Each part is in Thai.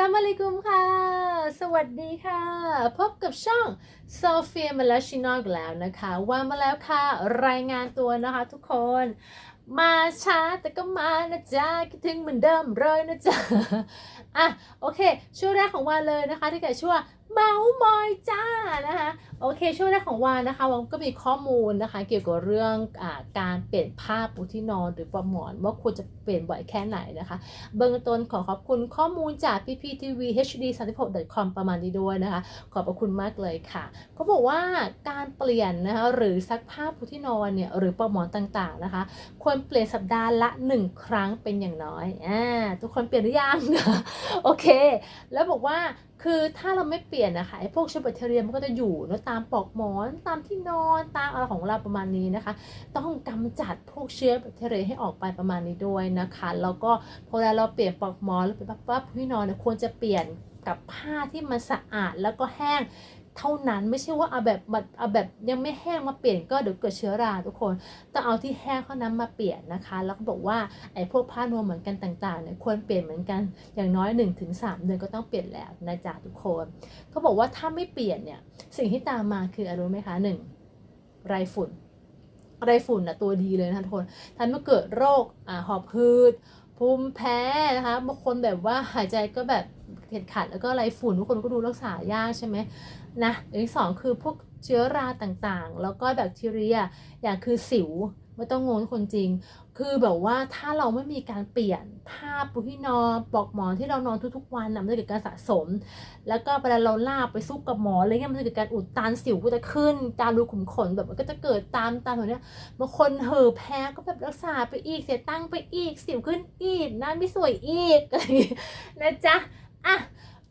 สวัสดีกุมค่ะ สวัสดีค่ะ พบกับช่องโซเฟียมาลาชินอกแล้วนะคะ ว่ามาแล้วค่ะ รายงานตัวนะคะทุกคน มาช้าแต่ก็มานะจ๊ะ คิดถึงเหมือนเดิมเลยนะจ๊ะ อะ โอเค ช่วงแรกของวันเลยนะคะ ที่เกิดช่วง เมาส์มอยจ้านะคะโอเคช่วงแรกของวานนะคะวานก็มีข้อมูลนะคะ เกี่ยวกับเรื่องอการเปลี่ยนผ้าปูที่นอนหรือปลอกหมอน ว่าควรจะเปลี่ยนบ่อยแค่ไหนนะคะ เบื้องต้นขอขอบคุณข้อมูลจาก pptv hd 3 6 com ประมาณนี้ด้วยนะคะ ขอบพระคุณมากเลยค่ะเขาบอกว่าการเปลี่ยนนะคะหรือซักผ้าปูที่นอนเนี่ยหรือปลอกหมอนต่างๆนะคะ ควรเปลี่ยนสัปดาห์ละ 1 ครั้งเป็นอย่างน้อยอ่าทุกคนเปลี่ยนหรือยังโอเค แล้วบอกว่า คือถ้าเราไม่เปลี่ยนนะคะไอ้พวกเชื้อแบคทีเรียมันก็จะอยู่นะตามปลอกหมอนตามที่นอนตามอะไรของเราประมาณนี้นะคะ ต้องกำจัดพวกเชื้อแบคทีเรียให้ออกไปประมาณนี้ด้วยนะคะแล้วก็พอเวลาเราเปลี่ยนปลอกหมอนหรือเป็นปั๊บที่นอนเนี่ยควรจะเปลี่ยนกับผ้าที่มันสะอาดแล้วก็แห้ง เท่านั้นไม่ใช่ว่าเอาแบบเอาแบบยังไม่แห้งมาเปลี่ยนก็เดี๋ยวเกิดเชื้อราทุกคนต้องเอาที่แห้งเท่านั้นมาเปลี่ยนนะคะ แล้วก็บอกว่าไอ้พวกผ้านวมเหมือนกันต่างๆเนี่ยควรเปลี่ยนเหมือนกันอย่างน้อย 1-3 เดือนก็ต้องเปลี่ยนแล้วนะจ๊ะทุกคนเขาบอกว่าถ้าไม่เปลี่ยนเนี่ยสิ่งที่ตามมาคืออะไรรู้ไหมคะหนึ่งไรฝุ่นไรฝุ่นนะตัวดีเลยนะทุกคนทำให้เกิดโรคอ่าหอบหืดภูมิแพ้นะคะบางคนแบบว่าหายใจก็แบบ เข็ดขัดแล้วก็อะไรฝุ่นทุกคนก็ดูรักษายากใช่ไหมนะอย่างที่สองคือพวกเชื้อราต่างๆ แล้วก็แบคทีเรียอย่างคือสิวไม่ต้องงงทุกคนจริง คือแบบว่าถ้าเราไม่มีการเปลี่ยนผ้าปูที่นอนปลอกหมอนที่เรานอนทุกๆวันนะมันจะเกิดการสะสม แล้วก็เวลาเราลาบไปซุกกับหมอนอะไรเงี้ยมันจะเกิดการอุดตันสิวก็จะขึ้น ตามรูขุมขนแบบมันก็จะเกิดตามตามแบบเนี้ยบางคนเห่อแพ้ก็แบบรักษาไปอีกเสียตังไปอีกสิวขึ้นอีกหน้าไม่สวยอีกอะไรนะจ๊ะ อะ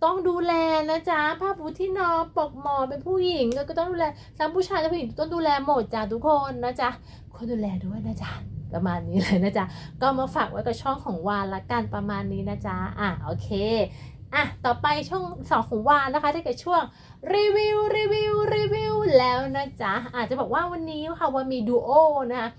ต้องดูแลนะจ๊ะผ้าปูที่นอนปลอกหมอนเป็นผู้หญิงก็ต้องดูแลทั้งผู้ชายและผู้หญิงต้องดูแลหมดจ้ะทุกคนนะจ๊ะคนดูแลด้วยนะจ๊ะประมาณนี้เลยนะจ๊ะก็มาฝากไว้กับช่องของวานละกันประมาณนี้นะจ๊ะอะโอเคอะต่อไปช่องสองของวานนะคะที่เกิดช่วงรีวิวรีวิวรีวิวแล้วนะจ๊ะอาจจะบอกว่าวันนี้ค่ะวันมีดูโอนะคะ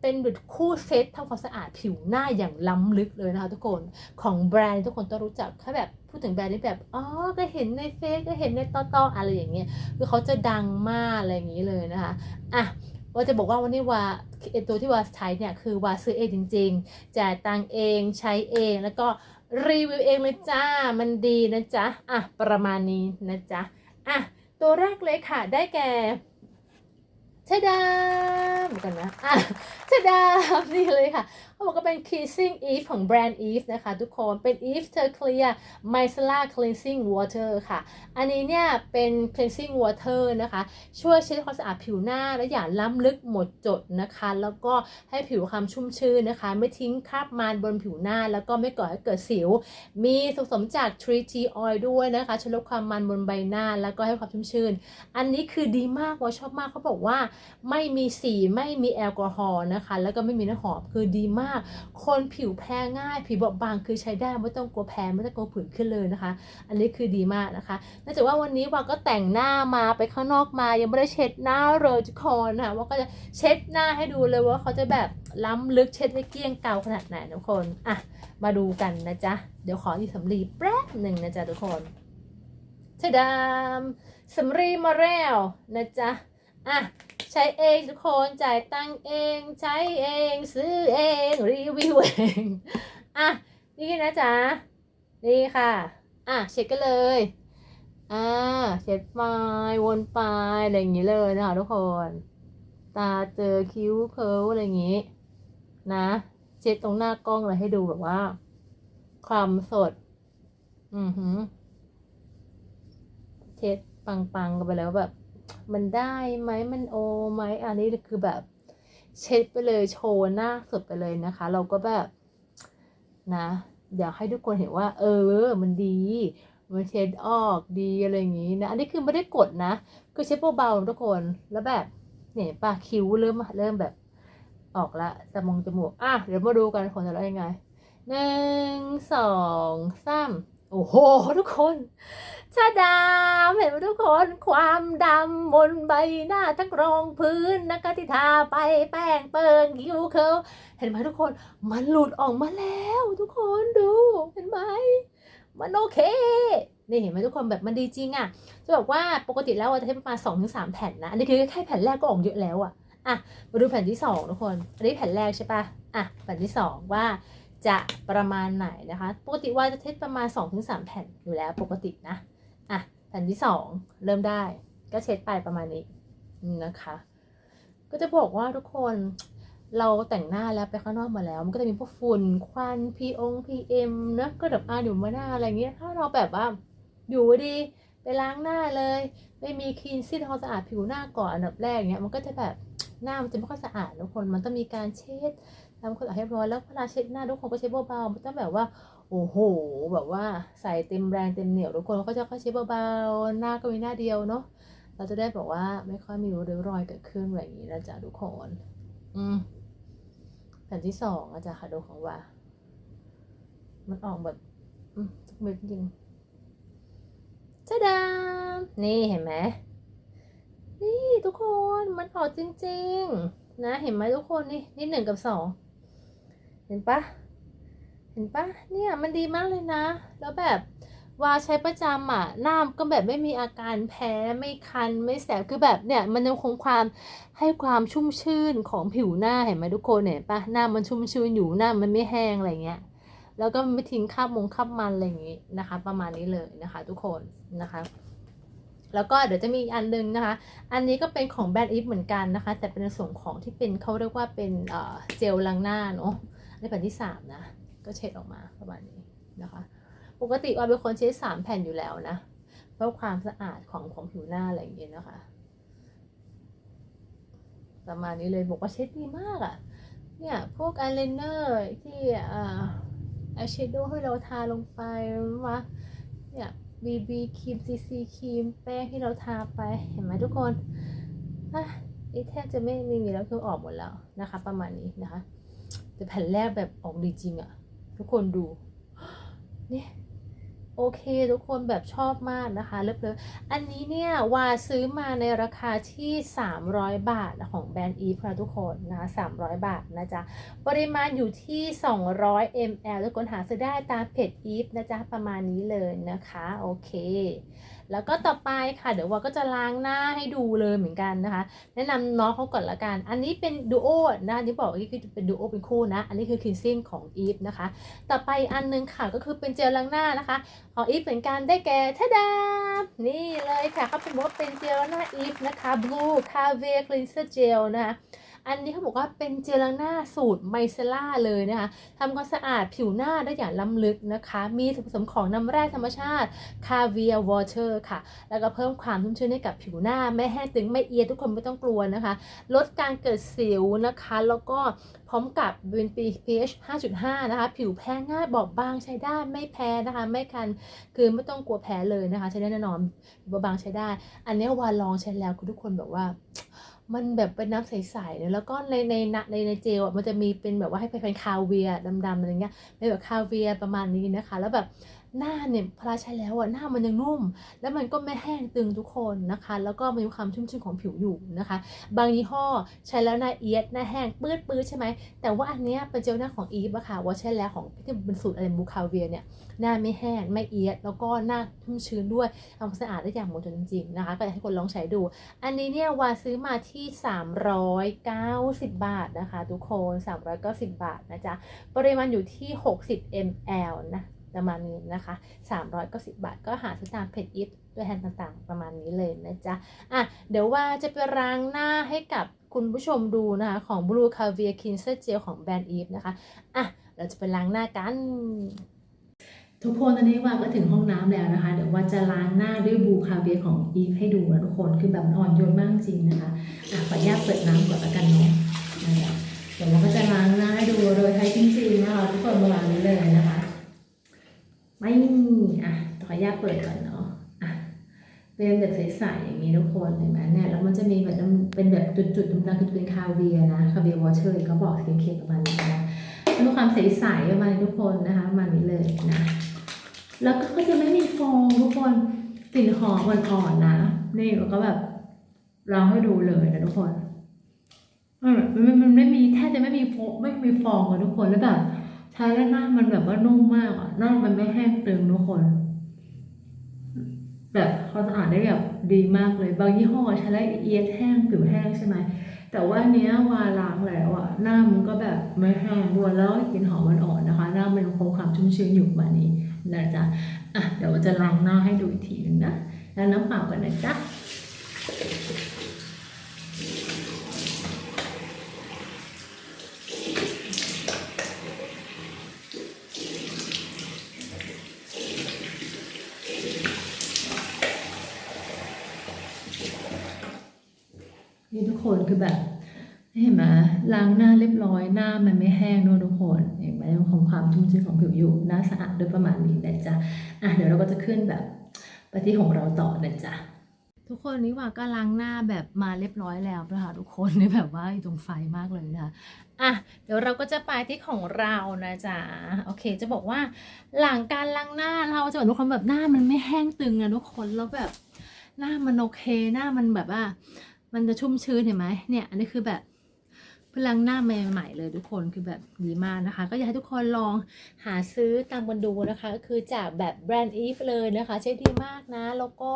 เป็นแบบคู่เซตทำความสะอาดผิวหน้าอย่างล้ำลึกเลยนะคะทุกคน ของแบรนด์ทุกคนต้องรู้จักแค่แบบพูดถึงแบรนด์นี้แบบ อ๋อ ก็เห็นในเฟซก็เห็นในต่อๆอะไรอย่างเงี้ย คือเขาจะดังมากอะไรอย่างนี้เลยนะคะ อะว่าจะบอกว่าวันนี้ว่าตัวที่ว่าใช้เนี่ยคือว่าซื้อเองจริงๆ จ่ายตังเองใช้เองแล้วก็รีวิวเองเลยจ้า มันดีนะจ๊ะ อะ ประมาณนี้นะจ๊ะ อะ ตัวแรกเลยค่ะ ได้แก่ ชดาเหมือนกันนะอะชดามนี่เลยค่ะเขาบอกว่าเป็น Kissing Eve ของแบรนด์ Eve นะคะทุกคน เป็น Eve t e r Clear Micellar Cleansing Water ค่ะ อันนี้เนี่ยเป็น cleansing water นะคะ ช่วยเช็ดความสะอาดผิวหน้า และอย่าล้ำลึกหมดจดนะคะ แล้วก็ให้ผิวความชุ่มชื้นนะคะ ไม่ทิ้งคราบมันบนผิวหน้า แล้วก็ไม่ก่อให้เกิดสิว มีส่วนผสมจาก tree tea oil ด้วยนะคะช่วยลดความมันบนใบหน้า แล้วก็ให้ความชุ่มชื้น อันนี้คือดีมากว่าชอบมากเขาบอกว่าไม่มีสีไม่มีแอลกอฮอล์นะคะ แล้วก็ไม่มีน้ำหอมคือดีมาก คนผิวแพ้ง่าย ผิวบอบบางคือใช้ได้ไม่ต้องกลัวแพ้ไม่ต้องกลัวผื่นขึ้นเลยนะคะ อันนี้คือดีมากนะคะนองจากว่าวันนี้วาก็แต่งหน้ามาไปข้างนอกมายังไม่ได้เช็ดหน้าเลยทุกคนนะคะว่าก็จะเช็ดหน้าให้ดูเลยว่าเขาจะแบบล้ำลึกเช็ดให้เกลี้ยงเกาขนาดไหนทุกคนอะมาดูกันนะจ๊ะเดี๋ยวขอที่สำลีแป๊บหนึ่งนะจ๊ะทุกคนชะดามสำลีมาแล้วนะจ๊ะอะ ใช้เองทุกคนจ่ายตังเอง ใช้เองซื้อเอง รีวิวเองอะนี่นะจ๊ะนี่ค่ะอะเช็ดกันเลยอ่าเช็ดไปวนไปอะไรอย่างนี้เลยนะคะทุกคน ตาเจอคิ้วเคิ้วอะไรอย่างนี้ นะ เช็ดตรงหน้ากล้องเลยให้ดูแบบว่า ความสด อือหือเช็ดปังๆกันไปแล้วแบบ มันได้ไหมมันโอไหมอันนี้คือแบบ เช็ดไปเลยโชว์หน้าสดไปเลยนะคะ เราก็แบบนะอยากให้ทุกคนเห็นว่า เออ มันดีมันเช็ดออกดีอะไรอย่างนี้นะ อันนี้คือไม่ได้กดนะคือเช็ดเบาๆทุกคนแล้วแบบเนี่ยปะคิ้วเริ่มเริ่มแบบออกละจมงจมูกอะเดี๋ยวมาดูกันผลจะได้ยังไงหนึ่งสองสาม โอ้โห ทุกคนชาดามเห็นไหมทุกคนความดำบนใบหน้าทั้งรองพื้นนะคะที่ทาไปแป้งเปิงคิ้วเคิลเห็นไหมทุกคนมันหลุดออกมาแล้ว ทุกคนดูเห็นไหมมันโอเคนี่เห็นไหมทุกคนแบบมันดีจริงอะจะบอกว่าปกติแล้วเราจะใช้ประมาณ2องถึงสามแผ่นนะอันนี้คือแค่แผ่นแรกก็ออกเยอะแล้วอะอะมาดูแผ่นที่2ทุกคนอันนี้แผ่นแรกใช่ปะอะแผ่นที่2ว่า จะประมาณไหนนะคะ ปกติว่าจะเทสประมาณ2อถึงสแผ่นอยู่แล้วปกตินะ อะ แผ่นที่ 2 เริ่มได้ ก็เช็ดไปประมาณนี้นะคะ ก็จะบอกว่าทุกคนเราแต่งหน้าแล้วไปข้างนอกมาแล้ว มันก็จะมีพวกฝุ่นควันพีองพีเอ็มนะก็แบบอาอยู่มาหน้าอะไรเงี้ยถ้าเราแบบว่าอยู่ดีไปล้างหน้าเลย ไม่มีคลีนซิ่งความสะอาดผิวหน้าก่อนอันดับแรกเนี้ยมันก็จะแบบหน้ามันจะไม่ค่อยสะอาดทุกคนมันต้องมีการเช็ด ทำความสะอาดให้เรียบร้อยแล้วเวลาเช็ดหน้าทุกคนก็เช็ดเบาๆไมันต้องแบบว่าโอ้โหแบบว่าใส่เต็มแรงเต็มเหนียวทุกคนก็จะค่อยเช็ดเบาๆหน้าก็มีหน้าเดียวเนาะเราจะได้แบบว่าไม่ค่อยมีริ้วรอยเกิดขึ้นอะไรอย่างนี้นะจ๊ะทุกคนอืมแผ่นที่สองอาจารย์ค่ะดูของว่า มันออกแบบทุกเม็ดจริงจ้าดามนี่เห็นไหมนี่ทุกคนมันออกจริง ๆ นะเห็นไหมทุกคนนี่นี่หนึ่งกับสอง เห็นปะเห็นปะเนี่ยมันดีมากเลยนะ แล้วแบบวาใช้ประจำอะหน้าก็แบบไม่มีอาการแพ้ไม่คันไม่แสบคือแบบเนี่ยมันยังคงความให้ความชุ่มชื่นของผิวหน้าเห็นไหมทุกคนเห็นปะหน้ามันชุ่มชื้นอยู่หน้ามันไม่แห้งอะไรเงี้ยแล้วก็ไม่ทิ้งคราบมงคราบมันอะไรอย่างงี้นะคะ ประมาณนี้เลยนะคะ ทุกคนนะคะ แล้วก็เดี๋ยวจะมีอันหนึงนะคะ อันนี้ก็เป็นของแบรนด์อีฟเหมือนกันนะคะ แต่เป็นส่วนของที่เป็นเขาเรียกว่าเป็นเอ่อเจลล้างหน้าเนาะ ในแผ่นที่สามนะ ก็เช็ดออกมาประมาณนี้นะคะ ปกติว่าเป็นคนเช็ดสามแผ่นอยู่แล้วนะ เพื่อความสะอาดของของผิวหน้าอะไรอย่างเงี้ยนะคะ ประมาณนี้เลยบอกว่าเช็ดดีมากอะ่ะ เนี่ยพวกอายไลเนอร์ที่อ่าอายแชโดว์ให้เราทาลงไปวะเนี่ย BB ครีม CC ครีมแป้งที่เราทาไปเห็นไหมทุกคนอะนี่แทบจะไม่มีแล้วคือออกหมดแล้วนะคะ ประมาณนี้นะคะ แต่แผ่นแรกแบบออกดีจริงอะทุกคนดูเนี่ยโอเค ทุกคนแบบชอบมากนะคะเลิฟเลยอันนี้เนี่ยวาซื้อมาในราคาที่ 300 บาทของแบรนด์อีฟค่ะทุกคนนะคะ300 บาทนะจ๊ะ ปริมาณอยู่ที่ 200 ml ทุกคนหาซื้อได้ตามเพจอีฟนะจ๊ะ ประมาณนี้เลยนะคะ โอเค แล้วก็ต่อไปค่ะ เดี๋ยววาก็จะล้างหน้าให้ดูเลยเหมือนกันนะคะ แนะนำน้องเขาก่อนละกัน อันนี้เป็นดูโอนะที่บอกว่านี่คือเป็นดูโอเป็นคู่นะ อันนี้คือคินซิ่งของอีฟนะคะ ต่อไปอันนึงค่ะก็คือเป็นเจลล้างหน้านะคะของอีฟเหมือนกันได้แก่ทะดานี่เลยค่ะเขาเป็นว่าเป็นเจลล้างหน้าอีฟนะคะ Blue Caviar Cleanser Gel นะคะ อันนี้เขาบอกว่าเป็นเจลล้างหน้าสูตรไมเซล่าเลยนะคะทำความสะอาดผิวหน้าได้อย่างล้ำลึกนะคะ มีส่วนผสมของน้ำแร่ธรรมชาติ Caviar Water ค่ะ แล้วก็เพิ่มความชุ่มชื้นให้กับผิวหน้า ไม่แห้งตึงไม่เอียดทุกคนไม่ต้องกลัวนะคะ ลดการเกิดสิวนะคะ แล้วก็พร้อมกับเป็น pH 5.5 นะคะ ผิวแพ้ง่ายบอบบางใช้ได้ไม่แพ้นะคะ ไม่คันคือไม่ต้องกลัวแพ้เลยนะคะ ใช้ได้แน่นอนผิวบางใช้ได้ อันนี้วาลองใช้แล้วคือทุกคนแบบว่า มันแบบเป็นน้ำใสๆเนี่ยแล้วก็ในในในในในเจลอะมันจะมีเป็นแบบว่าให้เป็นคาเวียดำๆอะไรเงี้ยเป็นแบบคาเวียประมาณนี้นะคะ แล้วแบบ หน้าเนี่ยพลาใช้แล้วอะหน้ามันยังนุ่ม แล้วมันก็ไม่แห้งตึงทุกคนนะคะ แล้วก็มีความชุ่มชื้นของผิวอยู่นะคะ บางยี่ห้อใช้แล้วหน้าเอียดหน้าแห้งปื้ดปื้ดใช่ไหมแต่ว่าอันเนี้ยเป็นเจลหน้าของอีฟอะค่ะว่าใช้แล้วของที่เป็นสูตรอะไรบูคาเวียเนี่ยหน้าไม่แห้งไม่เอียด แล้วก็หน้าชุ่มชื้นด้วยทำความสะอาดได้อย่างหมดจดจริงๆนะคะก็อยากให้คนลองใช้ดู อันนี้เนี่ยวาซื้อมาที่ 390 บาทนะคะ ทุกคน 390 บาทนะจ๊ะปริมาณอยู่ที่ 60 ml นะ ประมาณนี้นะคะ390 บาท ก็หาซื้อตามเพจอิฟด้วยแฮนด์ต่างๆ ประมาณนี้เลยนะจ๊ะอะเดี๋ยวว่าจะไปล้างหน้าให้กับคุณผู้ชมดูนะคะ ของ Blue Caviar Cleanser Gel ของแบรนด์อีฟนะคะอะเราจะไปล้างหน้ากันทุกคนตอนนี้ว่าก็ถึงห้องน้ำแล้วนะคะ เดี๋ยวว่าจะล้างหน้าด้วยบูคาเวียของอีฟให้ดูนะทุกคนคือแบบอ่อนโยนมากจริงนะคะอะขออนุญาตเปิดน้ำก่อนละกันเนาะเดี๋ยวเราก็จะล้างหน้าให้ดูโดยใช้จริงๆนะคะทุกคนประมาณนี้เลยนะคะ ไม่มีอะขออนุญาตเปิดก่อนเนาะอะเป็นแบบใสๆอย่างนี้ทุกคนเห็นไหมเนี่ยแล้วมันจะมีแบบเป็นแบบจุดๆดำๆคือเป็นคาเวียนะคาเวียวอเชอร์เขาบอกเค็มๆประมาณนี้นะมีความใสๆประมาณทุกคนนะคะประมาณนี้เลยนะแล้วก็จะไม่มีฟองทุกคนกลิ่นหอมอ่อนๆนะนี่แล้วก็แบบลองให้ดูเลยนะทุกคนมมันมันไม่มีแทบจะไม่มีฟองไม่มีฟองเลยทุกคนแล้วแบบ ทาแล้วหน้ามันแบบว่านุ่มมากอะหน้ามันไม่แห้งตึงทุกคน แบบความสะอาดได้แบบดีมากเลยบางยี่ห้อใช้แล้วเอียดแห้งผิวแห้งใช่ไหมแต่ว่าเนี้ยวาล้างแล้วอะหน้ามันก็แบบไม่แห้งด้วยแล้วกลิ่นหอมมันอ่อนนะคะ หน้ามันคงความชุ่มชื้นอยู่ประมานี้นะจ๊ะอะเดี๋ยวจะล้างหน้าให้ดูอีกทีหนึงนะแล้วน้ำเปล่ากันนะจ๊ะ คนคือแบบเห็นไหมล้างหน้าเรียบร้อยหน้ามันไม่แห้งด้วยทุกคนเห็นไหมยังคงความชุ่มชื้นของผิวอยู่หน้าสะอาดด้วยประมาณนี้นะจ๊ะอะเดี๋ยวเราก็จะขึ้นแบบไปที่ของเราต่อนะจ๊ะทุกคนนี่ว่าก็ล้างหน้าแบบมาเรียบร้อยแล้วนะคะทุกคนนี่แบบว่าอยู่ตรงไฟมากเลยนะคะอะเดี๋ยวเราก็จะไปที่ของเรานะจ๊ะโอเค จะบอกว่าหลังการล้างหน้าเราจะบอกทุกคนแบบหน้ามันไม่แห้งตึงนะทุกคนแล้วแบบหน้ามันโอเคหน้ามันแบบว่า มันจะชุ่มชื้นเห็นไหมเนี่ย อันนี้คือแบบพลังหน้าใหม่ๆเลยทุกคนคือแบบดีมากนะคะ ก็อยากให้ทุกคนลองหาซื้อตามกันดูนะคะก็คือจากแบบแบรนด์อีฟเลยนะคะ ใช้ดีมากนะ แล้วก็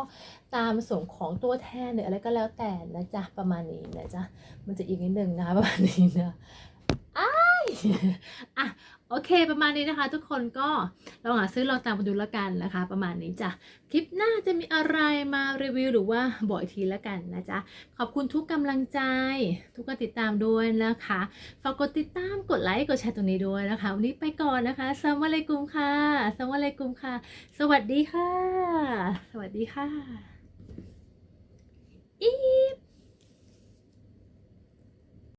ตามส่วนของตัวแทนหรืออะไรก็แล้วแต่นะจ๊ะ ประมาณนี้นะจ๊ะ มันจะอีกนิดนึงนะคะประมาณนี้นะอ้ายอะ โอเค ประมาณนี้นะคะ ทุกคนก็ลองหาซื้อลองตามกันดูแล้วกันนะคะ ประมาณนี้จ้ะคลิปหน้าจะมีอะไรมารีวิวหรือว่าบอกอีกทีแล้วกันนะจ๊ะขอบคุณทุกกำลังใจ ทุกการติดตามด้วยนะคะฝากกดติดตามกดไลค์กดแชร์ตรงนี้ด้วยนะคะวันนี้ไปก่อนนะคะสวัสดีกุมค่ะสวัสดีกุมค่ะ สวัสดีค่ะ สวัสดีค่ะอีฟ